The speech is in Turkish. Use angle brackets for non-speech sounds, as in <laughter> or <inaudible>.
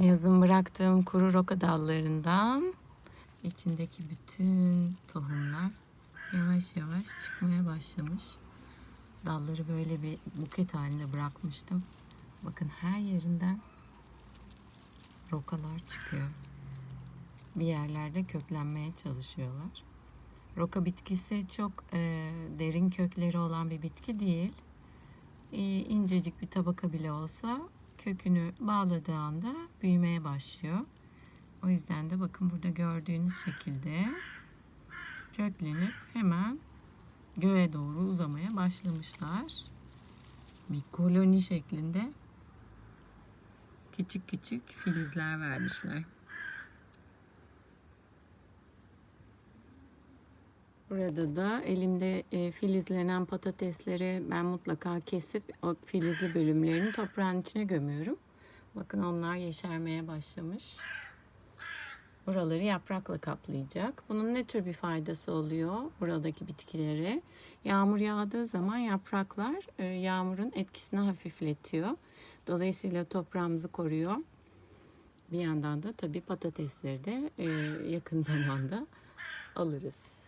Yazın bıraktığım kuru roka dallarından içindeki bütün tohumlar yavaş yavaş çıkmaya başlamış. Dalları böyle bir buket halinde bırakmıştım. Bakın her yerinden rokalar çıkıyor. Bir yerlerde köklenmeye çalışıyorlar. Roka bitkisi çok e, derin kökleri olan bir bitki değil. E, incecik bir tabaka bile olsa kökünü bağladığı anda büyümeye başlıyor. O yüzden de bakın burada gördüğünüz şekilde köklenip hemen göğe doğru uzamaya başlamışlar. Bir koloni şeklinde küçük küçük filizler vermişler. Burada da elimde e, filizlenen patatesleri ben mutlaka kesip o filizli bölümlerini toprağın içine gömüyorum. Bakın onlar yeşermeye başlamış. Buraları yaprakla kaplayacak. Bunun ne tür bir faydası oluyor buradaki bitkilere? Yağmur yağdığı zaman yapraklar e, yağmurun etkisini hafifletiyor. Dolayısıyla toprağımızı koruyor. Bir yandan da tabii patatesleri de e, yakın <laughs> zamanda alırız.